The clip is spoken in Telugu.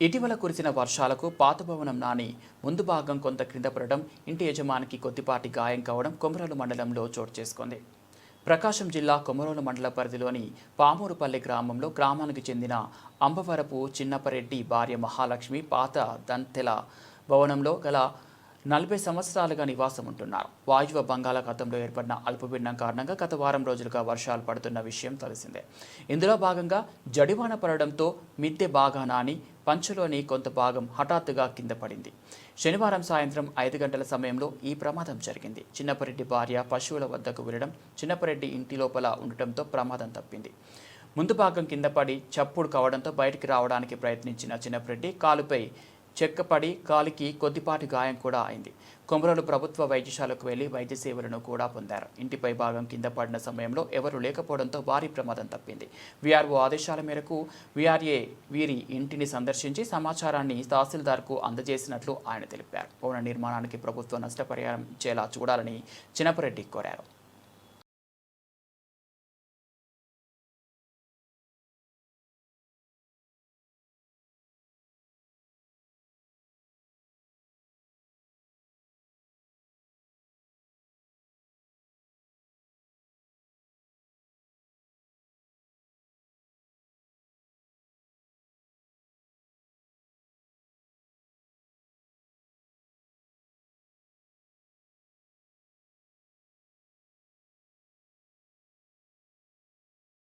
ఇటీవల కురిసిన వర్షాలకు పాత భవనం నాని ముందు భాగం కొంత క్రింద పడడం ఇంటి యజమానికి కొద్దిపాటి గాయం కావడం కొమరోలు మండలంలో చోటు చేసుకుంది. ప్రకాశం జిల్లా కొమరోలు మండల పరిధిలోని పామూరుపల్లి గ్రామంలో గ్రామానికి చెందిన అంబవరపు చిన్నపరెడ్డి భార్య మహాలక్ష్మి పాత దంతెల భవనంలో గల నలభై సంవత్సరాలుగా నివాసం ఉంటున్నారు. వాయువ బంగాళాఖాతంలో ఏర్పడిన అల్పపీడనం కారణంగా గత వారం రోజులుగా వర్షాలు పడుతున్న విషయం తెలిసిందే. ఇందులో భాగంగా జడివాన పడడంతో మిద్దె బాగా నాని పంచులోని కొంత భాగం హఠాత్తుగా కింద పడింది. శనివారం సాయంత్రం ఐదు గంటల సమయంలో ఈ ప్రమాదం జరిగింది. చిన్నపరెడ్డి భార్య పశువుల వద్దకు వెళ్ళడం చిన్నపరెడ్డి ఇంటి లోపల ఉండటంతో ప్రమాదం తప్పింది. ముందు భాగం కింద పడి చప్పుడు కావడంతో బయటికి రావడానికి ప్రయత్నించిన చిన్నపరెడ్డి కాలుపై చెక్కపడి కాలికి కొద్దిపాటి గాయం కూడా అయింది. కొమరలు ప్రభుత్వ వైద్యశాలకు వెళ్ళి వైద్య సేవలను కూడా పొందారు. ఇంటిపై భాగం కింద పడిన సమయంలో ఎవరు లేకపోవడంతో భారీ ప్రమాదం తప్పింది. వీఆర్ఓ ఆదేశాల మేరకు వీఆర్ఏ వీరి ఇంటిని సందర్శించి సమాచారాన్ని తహసీల్దార్కు అందజేసినట్లు ఆయన తెలిపారు. భవన నిర్మాణానికి ప్రభుత్వం నష్టపరిహారం ఇచ్చేలా చూడాలని చిన్నపరెడ్డి కోరారు.